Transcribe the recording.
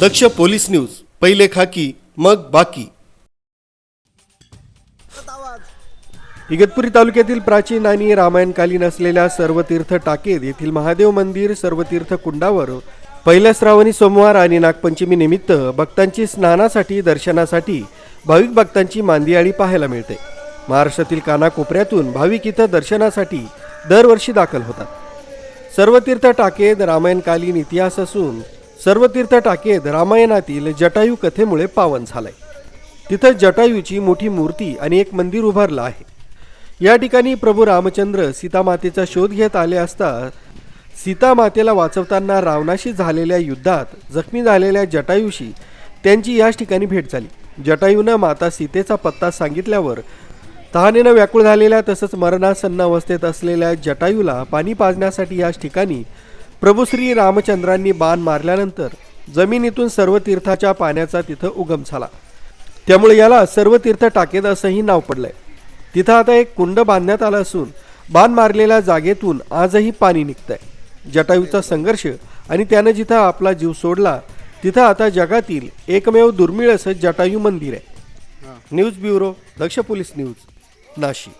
दक्ष police news पहिले खाकी मग बाकी. इगतपुरी तालुक्यातील प्राचीन आणि रामायणकालीन असलेल्या सर्वतीर्थ टाकेद येथील महादेव मंदिर सर्वतीर्थ कुंडावर पहिल्या श्रावणी सोमवार आणि नागपंचमी निमित्त भक्तांची स्नानासाठी दर्शनासाठी भाविक भक्तांची मांदियाळी पाहायला मिळते. महाराष्ट्रातील कानाकोपऱ्यातून भाविक इथं दर्शनासाठी दरवर्षी दाखल होतात. सर्वतीर्थ टाकेद रामायणकालीन इतिहास असून सर्वतीर्थ टाकेत रामायणातील जटायू कथेमुळे पावन झालंय. तिथं जटायूची मोठी मूर्ती आणि एक मंदिर उभारलं आहे. या ठिकाणी प्रभू रामचंद्र सीतामातेचा शोध घेत आले असता सीतामातेला वाचवताना रावणाशी झालेल्या युद्धात जखमी झालेल्या जटायूशी त्यांची याच ठिकाणी भेट झाली. जटायूनं माता सीतेचा पत्ता सांगितल्यावर तहानेनं व्याकुळ झालेल्या तसंच मरणासन्न अवस्थेत असलेल्या जटायूला पाणी पाजण्यासाठी याच ठिकाणी प्रभू श्री रामचंद्रांनी बाण मारल्यानंतर जमिनीतून सर्व तीर्थाच्या पाण्याचा तिथं उगम झाला. त्यामुळे याला सर्व तीर्थ टाकेद असंही नाव पडलंय. तिथं आता एक कुंड बांधण्यात आलं असून बाण मारलेल्या जागेतून आजही पाणी निघतंय. जटायूचा संघर्ष आणि त्यानं जिथं आपला जीव सोडला तिथं आता जगातील एकमेव दुर्मिळ असं जटायू मंदिर आहे. News bureau Daksh police news Nashik.